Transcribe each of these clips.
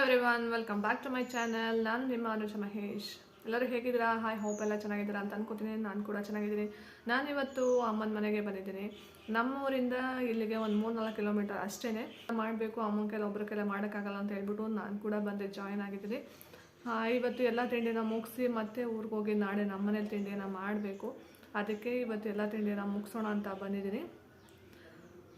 Everyone welcome back to my channel ನಾನು ನಿಮ್ಮ ಅನುಜ ಮಹೇಶ್. ಎಲ್ಲರೂ ಹೇಗಿದ್ದೀರಾ? ಹಾಯ್ ಹೋಪ್ ಎಲ್ಲ ಚೆನ್ನಾಗಿದ್ದೀರಾ ಅಂತ ಅನ್ಕೋತೀನಿ. ನಾನು ಕೂಡ ಚೆನ್ನಾಗಿದ್ದೀನಿ. ನಾನು ಇವತ್ತು ಅಮ್ಮನ ಮನೆಗೆ ಬಂದಿದ್ದೀನಿ. ನಮ್ಮೂರಿಂದ ಇಲ್ಲಿಗೆ ಒಂದು ಮೂರು ನಾಲ್ಕು ಕಿಲೋಮೀಟರ್ ಅಷ್ಟೇ ಮಾಡಬೇಕು ಅಮ್ಮನ ಕೈಲಿ ಒಬ್ಬರ ಕೈಲಿ ಮಾಡೋಕ್ಕಾಗಲ್ಲ ಅಂತ ಹೇಳ್ಬಿಟ್ಟು ನಾನು ಕೂಡ ಬಂದೆ ಜಾಯ್ನ್ ಆಗಿದ್ದೀನಿ. ಇವತ್ತು ಎಲ್ಲ ತಿಂಡಿನ ಮುಗಿಸಿ ಮತ್ತೆ ಊರಿಗೆ ಹೋಗಿ ನಾಳೆ ನಮ್ಮ ಮನೇಲಿ ತಿಂಡಿನ ಮಾಡಬೇಕು. ಅದಕ್ಕೆ ಇವತ್ತು ಎಲ್ಲ ತಿಂಡಿನ ಮುಗಿಸೋಣ ಅಂತ ಬಂದಿದ್ದೀನಿ.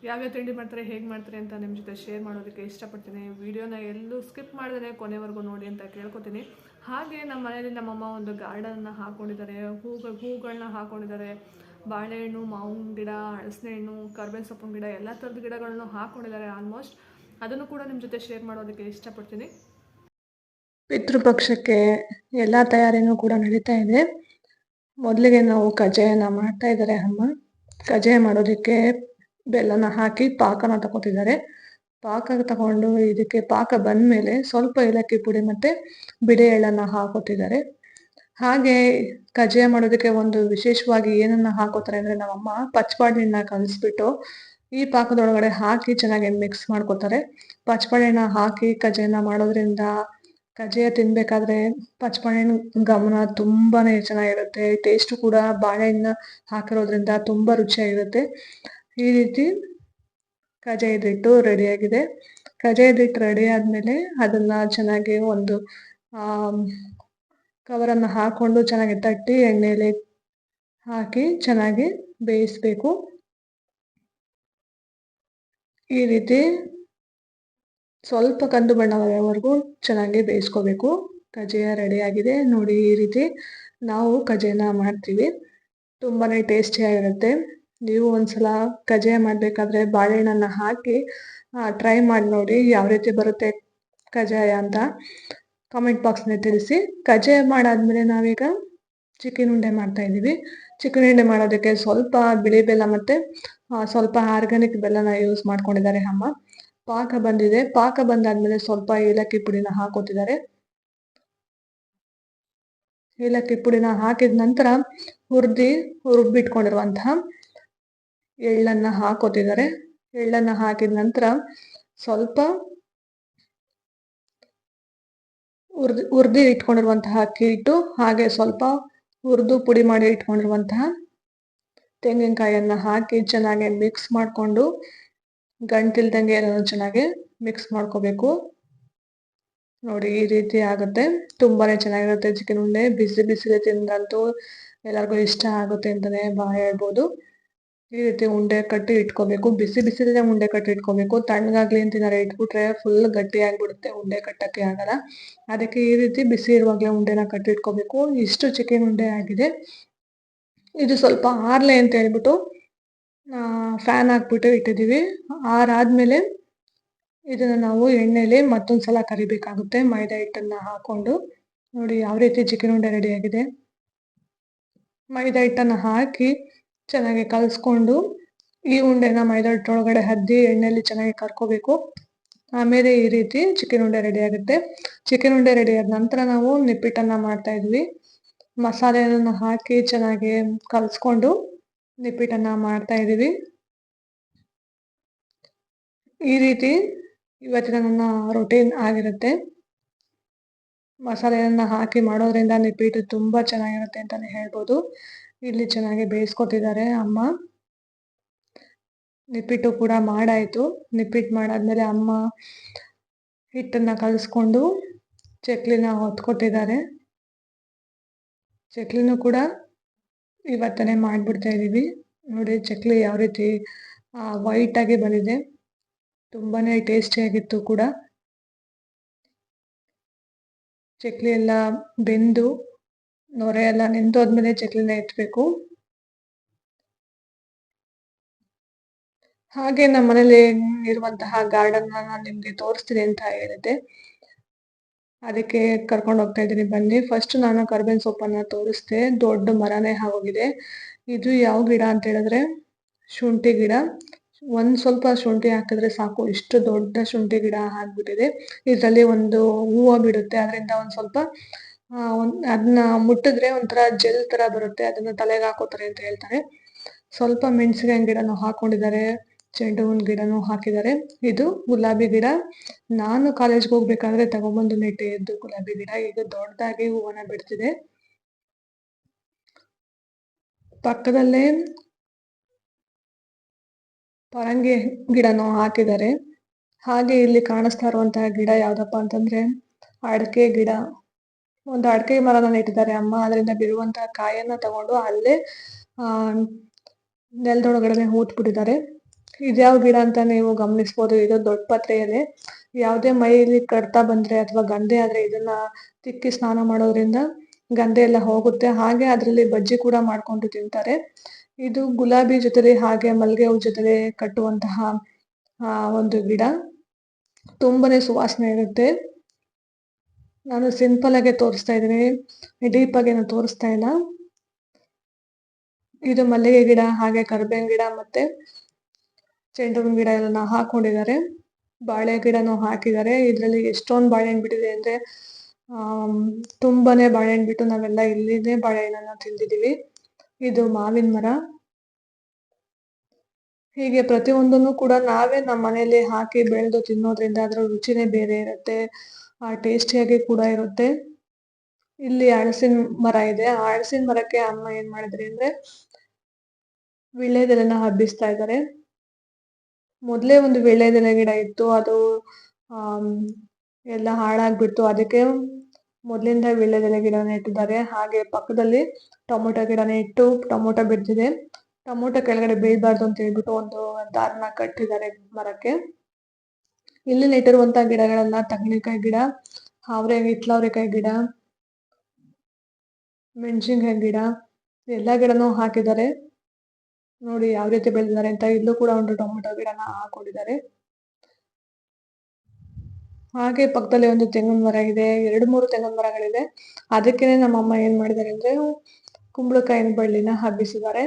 ಯಾವ್ಯಾವ ತಿಂಡಿ ಮಾಡ್ತಾರೆ, ಹೇಗೆ ಮಾಡ್ತಾರೆ ಅಂತ ನಿಮ್ಮ ಜೊತೆ ಶೇರ್ ಮಾಡೋದಕ್ಕೆ ಇಷ್ಟಪಡ್ತೀನಿ. ವಿಡಿಯೋನ ಎಲ್ಲೂ ಸ್ಕಿಪ್ ಮಾಡಿದ್ರೆ ಕೊನೆವರೆಗೂ ನೋಡಿ ಅಂತ ಕೇಳ್ಕೊತೀನಿ. ಹಾಗೆ ನಮ್ಮ ಮನೇಲಿ ನಮ್ಮಮ್ಮ ಒಂದು ಗಾರ್ಡನ್ನ ಹಾಕ್ಕೊಂಡಿದ್ದಾರೆ ಹೂಗಳು ಹೂಗಳನ್ನ ಹಾಕ್ಕೊಂಡಿದ್ದಾರೆ ಬಾಳೆಹಣ್ಣು, ಮಾವಿನ ಗಿಡ ಹಳಸಿನ ಹಣ್ಣು ಕರ್ಬೇವಿನ ಸೊಪ್ಪಿನ ಗಿಡ, ಎಲ್ಲ ಥರದ ಗಿಡಗಳನ್ನು ಹಾಕ್ಕೊಂಡಿದ್ದಾರೆ ಆಲ್ಮೋಸ್ಟ್ ಅದನ್ನು ಕೂಡ ನಿಮ್ಮ ಜೊತೆ ಶೇರ್ ಮಾಡೋದಕ್ಕೆ ಇಷ್ಟಪಡ್ತೀನಿ. ಪಿತೃಪಕ್ಷಕ್ಕೆ ಎಲ್ಲ ತಯಾರಿನೂ ಕೂಡ ನಡೀತಾ ಇದೆ. ಮೊದಲಿಗೆ ನಾವು ಕಜ್ಜಾಯನ ಮಾಡ್ತಾ ಇದ್ದಾರೆ ಅಮ್ಮ. ಕಜ್ಜಾಯ ಮಾಡೋದಕ್ಕೆ ಬೆಲ್ಲನ ಹಾಕಿ ಪಾಕನ ತಗೋತಿದ್ದಾರೆ ಪಾಕ ತಗೊಂಡು ಇದಕ್ಕೆ ಪಾಕ ಬಂದ ಮೇಲೆ ಸ್ವಲ್ಪ ಏಲಕ್ಕಿ ಪುಡಿ ಮತ್ತೆ ಬಿಡೆ ಎಳ್ಳನ್ನ ಹಾಕೋತಿದ್ದಾರೆ. ಹಾಗೆ ಕಜ್ಜಾಯ ಮಾಡೋದಕ್ಕೆ ಒಂದು ವಿಶೇಷವಾಗಿ ಏನನ್ನ ಹಾಕೋತಾರೆ ಅಂದ್ರೆ ನಮ್ಮಮ್ಮ ಪಚ್ಚಬಾಳೆಹಣ್ಣ ಕಲಿಸ್ಬಿಟ್ಟು ಈ ಪಾಕದೊಳಗಡೆ ಹಾಕಿ ಚೆನ್ನಾಗಿ ಮಿಕ್ಸ್ ಮಾಡ್ಕೋತಾರೆ. ಪಚ್ಚಬಾಳೆಹಣ್ಣ ಹಾಕಿ ಕಜ್ಜಾಯನ ಮಾಡೋದ್ರಿಂದ ಕಜ್ಜಾಯ ತಿನ್ಬೇಕಾದ್ರೆ ಪಚ್ಚಬಾಳೆಹಣ್ಣು ಗಮನ ತುಂಬಾನೇ ಚೆನ್ನಾಗಿರುತ್ತೆ. ಟೇಸ್ಟ್ ಕೂಡ ಬಾಳೆಹಣ್ಣ ಹಾಕಿರೋದ್ರಿಂದ ತುಂಬಾ ರುಚಿಯಾಗಿರುತ್ತೆ. ಈ ರೀತಿ ಕಜಾಯದ ಹಿಟ್ಟು ಆಗಿದೆ. ಕಜ್ಜಾಯದ ಹಿಟ್ಟು ರೆಡಿ ಆದಮೇಲೆ ಅದನ್ನ ಚೆನ್ನಾಗಿ ಒಂದು, ಆ ಕವರನ್ನ ಹಾಕೊಂಡು ಚೆನ್ನಾಗಿ ತಟ್ಟಿ ಎಣ್ಣೆಯಲ್ಲಿ ಹಾಕಿ ಚೆನ್ನಾಗಿ ಬೇಯಿಸ್ಬೇಕು. ಈ ರೀತಿ ಸ್ವಲ್ಪ ಕಂದು ಬಣ್ಣ ಬರೋವರೆಗೂ ಚೆನ್ನಾಗಿ ಬೇಯಿಸ್ಕೋಬೇಕು. ಕಜ್ಜಾಯ ರೆಡಿ ಆಗಿದೆ. ನೋಡಿ ಈ ರೀತಿ ನಾವು ಕಜ್ಜಾಯನ ಮಾಡ್ತೀವಿ. ತುಂಬಾನೇ ಟೇಸ್ಟಿಯಾಗಿರುತ್ತೆ ನೀವು ಒಂದ್ಸಲ ಕಜ್ಜಾಯ ಮಾಡಬೇಕಾದ್ರೆ ಬಾಳೆಹಣ್ಣನ್ನ ಹಾಕಿ ಟ್ರೈ ಮಾಡಿ ನೋಡಿ ಯಾವ ರೀತಿ ಬರುತ್ತೆ ಕಜ್ಜಾಯ ಅಂತ ಕಾಮೆಂಟ್ ಬಾಕ್ಸ್ನಲ್ಲಿ ತಿಳಿಸಿ. ಕಜ್ಜಾಯ ಮಾಡಾದ್ಮೇಲೆ ನಾವೀಗ ಚಿಕನ್ ಉಂಡೆ ಮಾಡ್ತಾ ಇದ್ದೀವಿ. ಚಿಕನ್ ಉಂಡೆ ಮಾಡೋದಕ್ಕೆ ಸ್ವಲ್ಪ ಬಿಳಿ ಬೆಲ್ಲ ಮತ್ತೆ ಸ್ವಲ್ಪ ಆರ್ಗ್ಯಾನಿಕ್ ಬೆಲ್ಲನ ಯೂಸ್ ಮಾಡ್ಕೊಂಡಿದ್ದಾರೆ ಅಮ್ಮ. ಪಾಕ ಬಂದಿದೆ. ಪಾಕ ಬಂದಾದ್ಮೇಲೆ ಸ್ವಲ್ಪ ಏಲಕ್ಕಿ ಪುಡಿನ ಹಾಕೋತಿದ್ದಾರೆ. ಏಲಕ್ಕಿ ಪುಡಿನ ಹಾಕಿದ ನಂತರ ಹುರ್ದಿ ರುಬ್ಬಿಟ್ಕೊಂಡಿರುವಂತಹ ಎಳ್ಳನ್ನ ಹಾಕೋತಿದ್ದಾರೆ ಎಳ್ಳನ್ನ ಹಾಕಿದ ನಂತರ ಸ್ವಲ್ಪ ಹುರ್ದು ಹುರ್ದು ಇಟ್ಕೊಂಡಿರುವಂತಹ ಅಕ್ಕಿ ಹಿಟ್ಟು ಹಾಗೆ ಸ್ವಲ್ಪ ಹುರಿದು ಪುಡಿ ಮಾಡಿ ಇಟ್ಕೊಂಡಿರುವಂತಹ ತೆಂಗಿನಕಾಯಿಯನ್ನ ಹಾಕಿ ಚೆನ್ನಾಗಿ ಮಿಕ್ಸ್ ಮಾಡಿಕೊಂಡು ಗಂಟಿಲ್ದಂಗೆ ಏನಾದ್ರು ಚೆನ್ನಾಗಿ ಮಿಕ್ಸ್ ಮಾಡ್ಕೋಬೇಕು. ನೋಡಿ, ಈ ರೀತಿ ಆಗುತ್ತೆ. ತುಂಬಾನೇ ಚೆನ್ನಾಗಿರುತ್ತೆ. ಚಿಕನ್ ಉಂಡೆ. ಬಿಸಿ ಬಿಸಿಲಿ ತಿಂದಂತೂ ಎಲ್ಲರಿಗೂ ಇಷ್ಟ ಆಗುತ್ತೆ ಅಂತಾನೆ ಬಾ ಹೇಳ್ಬೋದು. ಈ ರೀತಿ ಉಂಡೆ ಕಟ್ಟಿ ಇಟ್ಕೋಬೇಕು, ಬಿಸಿ ಬಿಸಿಲೇ ಉಂಡೆ ಕಟ್ಟಿ ಇಟ್ಕೋಬೇಕು. ತಣ್ಣಗಾಗ್ಲಿ ಅಂತ ಏನಾರ ಇಟ್ಬಿಟ್ರೆ ಫುಲ್ ಗಟ್ಟಿ ಆಗ್ಬಿಡುತ್ತೆ ಉಂಡೆ ಕಟ್ಟಕ್ಕೆ ಆಗಲ್ಲ. ಅದಕ್ಕೆ ಈ ರೀತಿ ಬಿಸಿ ಇರುವಾಗಲೇ ಉಂಡೆನ ಕಟ್ಟಿ ಇಟ್ಕೋಬೇಕು. ಇಷ್ಟು ಚಿಕನ್ ಉಂಡೆ ಆಗಿದೆ. ಇದು ಸ್ವಲ್ಪ ಆರ್ಲೆ ಅಂತ ಹೇಳ್ಬಿಟ್ಟು ಫ್ಯಾನ್ ಹಾಕ್ಬಿಟ್ಟು ಇಟ್ಟಿದ್ದೀವಿ. ಆರಾದ್ಮೇಲೆ ಇದನ್ನ ನಾವು ಎಣ್ಣೆಲಿ ಮತ್ತೊಂದ್ಸಲ ಕರಿಬೇಕಾಗುತ್ತೆ, ಮೈದಾ ಹಿಟ್ಟನ್ನ ಹಾಕೊಂಡು. ನೋಡಿ, ಯಾವ ರೀತಿ ಚಿಕನ್ ಉಂಡೆ ರೆಡಿ ಆಗಿದೆ. ಮೈದಾ ಹಿಟ್ಟನ್ನ ಹಾಕಿ ಚೆನ್ನಾಗಿ ಕಲಸ್ಕೊಂಡು ಈ ಉಂಡೆನ ಮೈದಾ ಹಿಟ್ಟೊಳಗಡೆ ಹದ್ದಿ ಎಣ್ಣೆಲಿ ಚೆನ್ನಾಗಿ ಕರ್ಕೋಬೇಕು. ಆಮೇಲೆ ಈ ರೀತಿ ಚಿಕನ್ ಉಂಡೆ ರೆಡಿ ಆಗುತ್ತೆ. ಚಿಕನ್ ಉಂಡೆ ರೆಡಿ ಆದ ನಂತರ ನಾವು ನಿಪ್ಪಿಟ್ಟನ್ನ ಮಾಡ್ತಾ ಇದ್ವಿ. ಮಸಾಲೆಯನ್ನ ಹಾಕಿ ಚೆನ್ನಾಗಿ ಕಲಸ್ಕೊಂಡು ನಿಪ್ಪಿಟ್ಟನ್ನ ಮಾಡ್ತಾ ಇದ್ದೀವಿ. ಈ ರೀತಿ ಇವತ್ತಿನ ನನ್ನ ರೊಟೀನ್ ಆಗಿರುತ್ತೆ. ಮಸಾಲೆಯನ್ನ ಹಾಕಿ ಮಾಡೋದ್ರಿಂದ ನಿಪ್ಪಿಟ್ಟು ತುಂಬಾ ಚೆನ್ನಾಗಿರುತ್ತೆ ಅಂತಾನೆ ಹೇಳ್ಬೋದು. ಇಲ್ಲಿ ಚೆನ್ನಾಗಿ ಬೇಯಿಸ್ಕೊತಿದ್ದಾರೆ ಅಮ್ಮ. ನಿಪ್ಪಿಟ್ಟು ಕೂಡ ಮಾಡಾಯಿತು. ನಿಪ್ಪಿಟ್ಟು ಮಾಡಾದ್ಮೇಲೆ ಅಮ್ಮ ಹಿಟ್ಟನ್ನ ಕಲಸ್ಕೊಂಡು ಚಕ್ಲಿನ ಹೊತ್ಕೊಟ್ಟಿದ್ದಾರೆ. ಚಕ್ಲಿನೂ ಕೂಡ ಇವತ್ತನೇ ಮಾಡ್ಬಿಡ್ತಾ ಇದೀವಿ ನೋಡಿ ಚಕ್ಲಿ ಯಾವ ರೀತಿ ವೈಟ್ ಆಗಿ ಬಂದಿದೆ. ತುಂಬಾನೇ ಟೇಸ್ಟಿಯಾಗಿತ್ತು ಕೂಡ. ಚಕ್ಲಿ ಎಲ್ಲ ಬೆಂದು ನೊರೆ ಎಲ್ಲ ನೆಂದೋದ್ಮೇಲೆ ಚಕ್ಲಿನ ಇಟ್ಬೇಕು ಹಾಗೆ ನಮ್ಮ ಮನೇಲಿ ಇರುವಂತಹ ಗಾರ್ಡನ್ ನಾನು ನಿಮ್ಗೆ ತೋರಿಸ್ತೀನಿ ಅಂತ ಹೇಳಿದೆ ಅದಕ್ಕೆ ಕರ್ಕೊಂಡು ಹೋಗ್ತಾ ಇದ್ದೀನಿ, ಬನ್ನಿ. ಫಸ್ಟ್ ನಾನು ಕರ್ಬೇವಿನ ಸೊಪ್ಪನ್ನ ತೋರಿಸ್ದೆ. ದೊಡ್ಡ ಮರನೇ ಆಗೋಗಿದೆ. ಇದು ಯಾವ ಗಿಡ ಅಂತ ಹೇಳಿದ್ರೆ, ಶುಂಠಿ ಗಿಡ. ಒಂದ್ ಸ್ವಲ್ಪ ಶುಂಠಿ ಹಾಕಿದ್ರೆ ಸಾಕು. ಇಷ್ಟು ದೊಡ್ಡ ಶುಂಠಿ ಗಿಡ ಆಗ್ಬಿಟ್ಟಿದೆ. ಇದರಲ್ಲಿ ಒಂದು ಹೂವು ಬಿಡುತ್ತೆ. ಅದರಿಂದ ಒಂದ್ ಸ್ವಲ್ಪ ಆ, ಅದನ್ನ ಮುಟ್ಟಿದ್ರೆ ಒಂಥರ ಜೆಲ್ ತರ ಬರುತ್ತೆ. ಅದನ್ನ ತಲೆಗೆ ಹಾಕೋತಾರೆ ಅಂತ ಹೇಳ್ತಾರೆ. ಸ್ವಲ್ಪ ಮೆಣಸಿನ ಗಿಡನ ಹಾಕೊಂಡಿದ್ದಾರೆ. ಚೆಂಡು ಹೂವಿನ ಗಿಡನು ಹಾಕಿದ್ದಾರೆ. ಇದು ಗುಲಾಬಿ ಗಿಡ. ನಾನು ಕಾಲೇಜ್ಗೆ ಹೋಗ್ಬೇಕಾದ್ರೆ ತಗೊಂಬಂದು ನೆಟ್ಟಿದ್ದು ಗುಲಾಬಿ ಗಿಡ. ಈಗ ದೊಡ್ಡದಾಗಿ ಹೂವನ್ನ ಬಿಡ್ತಿದೆ. ಪಕ್ಕದಲ್ಲೇ ಪರಂಗಿ ಗಿಡನೂ ಹಾಕಿದ್ದಾರೆ. ಹಾಗೆ ಇಲ್ಲಿ ಕಾಣಿಸ್ತಾ ಇರುವಂತಹ ಗಿಡ ಯಾವ್ದಪ್ಪ ಅಂತಂದ್ರೆ ಅಡಕೆ ಗಿಡ. ಒಂದು ಅಡಕೆ ಮರನ ನೆಟ್ಟಿದ್ದಾರೆ ಅಮ್ಮ ಅದರಿಂದ ಬಿರುವಂತಹ ಕಾಯನ್ನ ತಗೊಂಡು ಅಲ್ಲೇ, ಆ, ನೆಲದೊಳಗಡೆ ಹೂತ್ಬಿಟ್ಟಿದ್ದಾರೆ. ಇದ್ಯಾವ ಗಿಡ ಅಂತ ನೀವು ಗಮನಿಸ್ಬೋದು. ಇದು ದೊಡ್ಡ ಪತ್ರೆ ಎಲೆ ಯಾವುದೇ ಮೈಲಿ ಕಡ್ತಾ ಬಂದ್ರೆ ಅಥವಾ ಗಂಧೆ ಆದ್ರೆ ಇದನ್ನ ತಿಕ್ಕಿ ಸ್ನಾನ ಮಾಡೋದ್ರಿಂದ ಗಂಧೆ ಎಲ್ಲ ಹೋಗುತ್ತೆ. ಹಾಗೆ ಅದರಲ್ಲಿ ಬಜ್ಜಿ ಕೂಡ ಮಾಡ್ಕೊಂಡು ತಿಂತಾರೆ. ಇದು ಗುಲಾಬಿ ಜೊತೆಲಿ ಹಾಗೆ ಮಲ್ಲಿಗೆ ಹೂ ಜೊತೆಲಿ ಕಟ್ಟುವಂತಹ ಒಂದು ಗಿಡ. ತುಂಬಾನೇ ಸುವಾಸನೆ ಇರುತ್ತೆ. ನಾನು ಸಿಂಪಲ್ ಆಗಿ ತೋರಿಸ್ತಾ ಇದ್ದೀನಿ. ಡೀಪ್ ಆಗಿ ನಾನು ತೋರಿಸ್ತಾ ಇಲ್ಲ. ಇದು ಮಲ್ಲಿಗೆ ಗಿಡ, ಹಾಗೆ ಕರ್ಬೇವಿನ ಗಿಡ ಮತ್ತೆ ಚೆಂಡು ಹೂವಿನ ಗಿಡ ಎಲ್ಲ ಹಾಕೊಂಡಿದ್ದಾರೆ. ಬಾಳೆ ಗಿಡನೂ ಹಾಕಿದ್ದಾರೆ. ಇದರಲ್ಲಿ ಎಷ್ಟೊಂದು ಬಾಳೆಹಣ್ಣು ಬಿಟ್ಟಿದೆ ಅಂದ್ರೆ ಆ ತುಂಬಾನೇ ಬಾಳೆಹಣ್ಣು ಬಿಟ್ಟು ನಾವೆಲ್ಲ ಇಲ್ಲಿದೆ ಬಾಳೆಹಣ್ಣನ್ನ ತಿಂದಿದೀವಿ ಇದು ಮಾವಿನ ಮರ. ಹೀಗೆ ಪ್ರತಿಯೊಂದನ್ನು ಕೂಡ ನಾವೇ ನಮ್ಮ ಮನೆಯಲ್ಲಿ ಹಾಕಿ ಬೆಳೆದು ತಿನ್ನೋದ್ರಿಂದ ಅದರ ರುಚಿನೇ ಬೇರೆ ಇರುತ್ತೆ. ಆ ಟೇಸ್ಟಿಯಾಗಿ ಕೂಡ ಇರುತ್ತೆ. ಇಲ್ಲಿ ಹಲಸಿನ ಮರ ಇದೆ. ಆ ಹಲಸಿನ ಮರಕ್ಕೆ ಅಮ್ಮ ಏನ್ ಮಾಡಿದ್ರಿ ಅಂದ್ರೆ ವೀಳ್ಯದೆಲೆನ ಹಬ್ಬಿಸ್ತಾ ಇದ್ದಾರೆ. ಮೊದಲೇ ಒಂದು ವೀಳ್ಯದೆಲೆ ಗಿಡ ಇತ್ತು. ಅದು ಆ ಎಲ್ಲ ಹಾಳಾಗ್ಬಿಡ್ತು. ಅದಕ್ಕೆ ಮೊದಲಿಂದ ವೀಳ್ಯದೆಲೆ ಗಿಡ ಇಟ್ಟಿದ್ದಾರೆ. ಹಾಗೆ ಪಕ್ಕದಲ್ಲಿ ಟೊಮೊಟೊ ಗಿಡನ ಇಟ್ಟು ಟೊಮೊಟೊ ಬಿಡ್ತಿದೆ. ಟೊಮೊಟೊ ಕೆಳಗಡೆ ಬೀಳ್ಬಾರ್ದು ಅಂತ ಹೇಳ್ಬಿಟ್ಟು ಒಂದು ದಾರನ ಕಟ್ಟಿದ್ದಾರೆ ಮರಕ್ಕೆ. ಇಲ್ಲಿ ನೆಟ್ಟಿರುವಂತ ಗಿಡಗಳೆಲ್ಲ ತೆಂಗಿನಕಾಯಿ ಗಿಡ ಅವರೆ ಹಿತ್ಲವ್ರೆಕಾಯಿ ಗಿಡ, ಮೆಣಸಿನಕಾಯಿ ಗಿಡ, ಎಲ್ಲಾ ಗಿಡನೂ ಹಾಕಿದ್ದಾರೆ. ನೋಡಿ ಯಾವ ರೀತಿ ಬೆಳೆದಿದ್ದಾರೆ ಅಂತ ಇಲ್ಲೂ ಕೂಡ ಒಂದು ಟೊಮೆಟೊ ಗಿಡನ ಹಾಕೊಂಡಿದ್ದಾರೆ. ಹಾಗೆ ಪಕ್ಕದಲ್ಲಿ ಒಂದು ತೆಂಗಿನ ಮರ ಇದೆ, ಎರಡು ಮೂರು ತೆಂಗಿನ ಮರಗಳಿದೆ. ಅದಕ್ಕೇನೆ ನಮ್ಮಮ್ಮ ಏನ್ ಮಾಡಿದ್ದಾರೆ ಅಂದ್ರೆ ಕುಂಬಳಕಾಯಿನ ಬಳ್ಳಿನ ಹಬ್ಬಿಸಿದ್ದಾರೆ.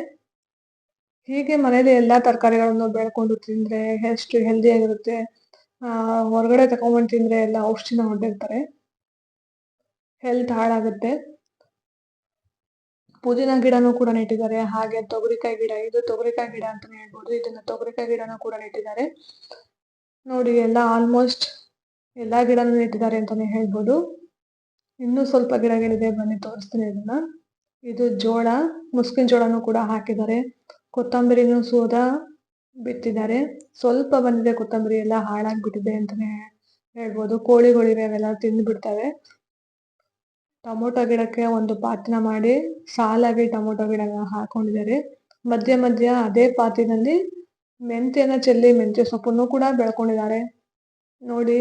ಹೀಗೆ ಮನೇಲಿ ಎಲ್ಲಾ ತರಕಾರಿಗಳನ್ನು ಬೆಳ್ಕೊಂಡು ತಿಂದ್ರೆ ಎಷ್ಟು ಹೆಲ್ದಿ ಆಗಿರುತ್ತೆ. ಹೊರಗಡೆ ತಗೊಂಡ್ಬಂದು ತಿಂದ್ರೆ ಎಲ್ಲ ಔಷಧಿನ ಹೊಡೆದಿರ್ತಾರೆ. ಹೆಲ್ತ್ ಹಾಳಾಗುತ್ತೆ. ಪುದೀನ ಗಿಡನೂ ಕೂಡ ನೆಟ್ಟಿದ್ದಾರೆ. ಹಾಗೆ ತೊಗರಿಕಾಯಿ ಗಿಡ, ಇದು ತೊಗರಿಕಾಯಿ ಗಿಡ ಅಂತಾನೆ ಹೇಳ್ಬೋದು. ಇದನ್ನ ತೊಗರಿಕಾಯಿ ಗಿಡನೂ ಕೂಡ ನೆಟ್ಟಿದ್ದಾರೆ. ನೋಡಿ, ಎಲ್ಲ ಆಲ್ಮೋಸ್ಟ್ ಎಲ್ಲಾ ಗಿಡನೂ ನೆಟ್ಟಿದ್ದಾರೆ ಅಂತಾನೆ ಹೇಳ್ಬೋದು. ಇನ್ನೂ ಸ್ವಲ್ಪ ಗಿಡಗಳಿದೆ, ಬನ್ನಿ ತೋರಿಸ್ತೀನಿ ಇದನ್ನ. ಇದು ಜೋಳ, ಮುಸ್ಕಿನ ಜೋಳನೂ ಕೂಡ ಹಾಕಿದ್ದಾರೆ. ಕೊತ್ತಂಬರಿನೂ ಸೋದ ಬಿತ್ತಿದ್ದಾರೆ ಸ್ವಲ್ಪ ಬಂದಿದೆ ಕೊತ್ತಂಬರಿ ಎಲ್ಲ ಹಾಳಾಗ್ಬಿಟ್ಟಿದೆ ಅಂತಾನೆ ಹೇಳ್ಬೋದು. ಕೋಳಿಗಳಿವೆ ಅವೆಲ್ಲ ತಿಂದು ಬಿಡ್ತವೆ ಟೊಮೊಟೊ ಗಿಡಕ್ಕೆ ಒಂದು ಪಾತಿನ ಮಾಡಿ ಸಾಲಾಗಿ ಟೊಮೊಟೊ ಗಿಡ ಹಾಕೊಂಡಿದ್ದಾರೆ. ಮಧ್ಯ ಮಧ್ಯ ಅದೇ ಪಾತಿನಲ್ಲಿ ಮೆಂತ್ಯನ ಚೆಲ್ಲಿ ಮೆಂತ್ಯ ಸೊಪ್ಪನ್ನು ಕೂಡ ಬೆಳ್ಕೊಂಡಿದ್ದಾರೆ. ನೋಡಿ,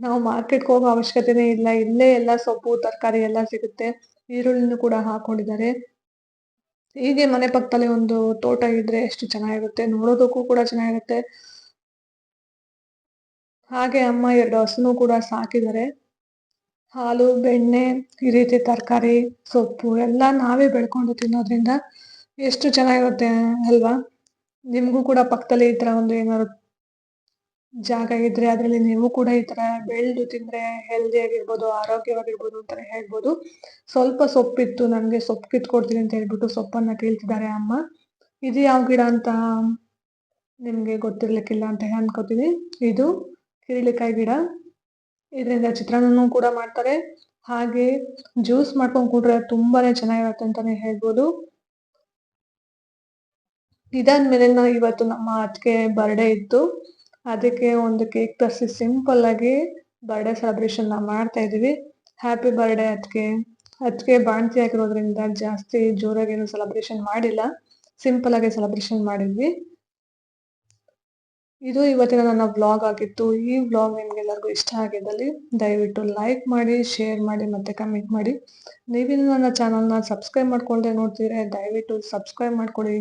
ನಾವು ಮಾರ್ಕೆಟ್ಗೆ ಹೋಗೋ ಅವಶ್ಯಕತೆನೇ ಇಲ್ಲ. ಇಲ್ಲೇ ಎಲ್ಲ ಸೊಪ್ಪು, ತರಕಾರಿ ಎಲ್ಲ ಸಿಗುತ್ತೆ. ಈರುಳ್ಳಿನೂ ಕೂಡ ಹಾಕೊಂಡಿದ್ದಾರೆ. ಹೀಗೆ ಮನೆ ಪಕ್ಕದಲ್ಲಿ ಒಂದು ತೋಟ ಇದ್ರೆ ಎಷ್ಟು ಚೆನ್ನಾಗಿರುತ್ತೆ. ನೋಡೋದಕ್ಕೂ ಕೂಡ ಚೆನ್ನಾಗಿರುತ್ತೆ. ಹಾಗೆ ಅಮ್ಮ ಎರಡು ಹಸುನು ಕೂಡ ಸಾಕಿದ್ದಾರೆ. ಹಾಲು, ಬೆಣ್ಣೆ, ಈ ರೀತಿ ತರಕಾರಿ, ಸೊಪ್ಪು ಎಲ್ಲ ನಾವೇ ಬೆಳ್ಕೊಂಡು ತಿನ್ನೋದ್ರಿಂದ ಎಷ್ಟು ಚೆನ್ನಾಗಿರುತ್ತೆ ಅಲ್ವಾ? ನಿಮ್ಗೂ ಕೂಡ ಪಕ್ಕದಲ್ಲಿ ಈ ಥರ ಒಂದು ಏನಾದ್ರು ಜಾಗ ಇದ್ರೆ ಅದ್ರಲ್ಲಿ ನೀವು ಕೂಡ ಈ ತರ ಬೆಳೆದು ತಿಂದ್ರೆ ಹೆಲ್ದಿ ಆಗಿರ್ಬೋದು, ಆರೋಗ್ಯವಾಗಿರ್ಬೋದು ಅಂತಾನೆ ಹೇಳ್ಬೋದು. ಸ್ವಲ್ಪ ಸೊಪ್ಪಿತ್ತು, ನನ್ಗೆ ಸೊಪ್ಪು ಕಿತ್ಕೊಡ್ತೀನಿ ಅಂತ ಹೇಳ್ಬಿಟ್ಟು ಸೊಪ್ಪನ್ನ ಕೇಳ್ತಿದ್ದಾರೆ ಅಮ್ಮ. ಇದು ಯಾವ ಗಿಡ ಅಂತ ನಿಮ್ಗೆ ಗೊತ್ತಿರ್ಲಿಕ್ಕಿಲ್ಲ ಅಂತ ಅನ್ಕೋತೀನಿ. ಇದು ಕಿರಿಳಿಕಾಯಿ ಗಿಡ. ಇದರಿಂದ ಚಿತ್ರಾನ್ನನೂ ಕೂಡ ಮಾಡ್ತಾರೆ. ಹಾಗೆ ಜ್ಯೂಸ್ ಮಾಡ್ಕೊಂಡು ಕುಡ್ರೆ ತುಂಬಾನೇ ಚೆನ್ನಾಗಿರುತ್ತೆ ಅಂತಾನೆ ಹೇಳ್ಬೋದು. ಇದಾದ್ಮೇಲೆ ನಾವು ಇವತ್ತು ನಮ್ಮ ಅತ್ತಿಗೆ ಬರ್ಡೇ ಇತ್ತು. ಅದಕ್ಕೆ ಒಂದು ಕೇಕ್ ತರಿಸಿ ಸಿಂಪಲ್ ಆಗಿ ಬರ್ಡೇ ಸೆಲೆಬ್ರೇಷನ್ ಮಾಡ್ತಾ ಇದೀವಿ ಹ್ಯಾಪಿ ಬರ್ಡೇ ಅದಕ್ಕೆ ಅದಕ್ಕೆ ಬಾಣ್ತಿ ಆಗಿರೋದ್ರಿಂದ ಜಾಸ್ತಿ ಜೋರಾಗಿ ಏನು ಸೆಲೆಬ್ರೇಷನ್ ಮಾಡಿಲ್ಲ. ಸಿಂಪಲ್ ಆಗಿ ಸೆಲೆಬ್ರೇಷನ್ ಮಾಡಿದ್ವಿ. ಇದು ಇವತ್ತಿನ ನನ್ನ ವ್ಲಾಗ್ ಆಗಿತ್ತು. ಈ ವ್ಲಾಗ್ ನಿಮ್ಗೆಲ್ಲರಿಗೂ ಇಷ್ಟ ಆಗಿದ್ದಲ್ಲಿ ದಯವಿಟ್ಟು ಲೈಕ್ ಮಾಡಿ ಶೇರ್ ಮಾಡಿ ಮತ್ತೆ ಕಮೆಂಟ್ ಮಾಡಿ. ನೀವಿನ್ನು ನನ್ನ ಚಾನಲ್ನ ಸಬ್ಸ್ಕ್ರೈಬ್ ಮಾಡ್ಕೊಳ್ದೆ ನೋಡ್ತಿದ್ರೆ ದಯವಿಟ್ಟು ಸಬ್ಸ್ಕ್ರೈಬ್ ಮಾಡ್ಕೊಳ್ಳಿ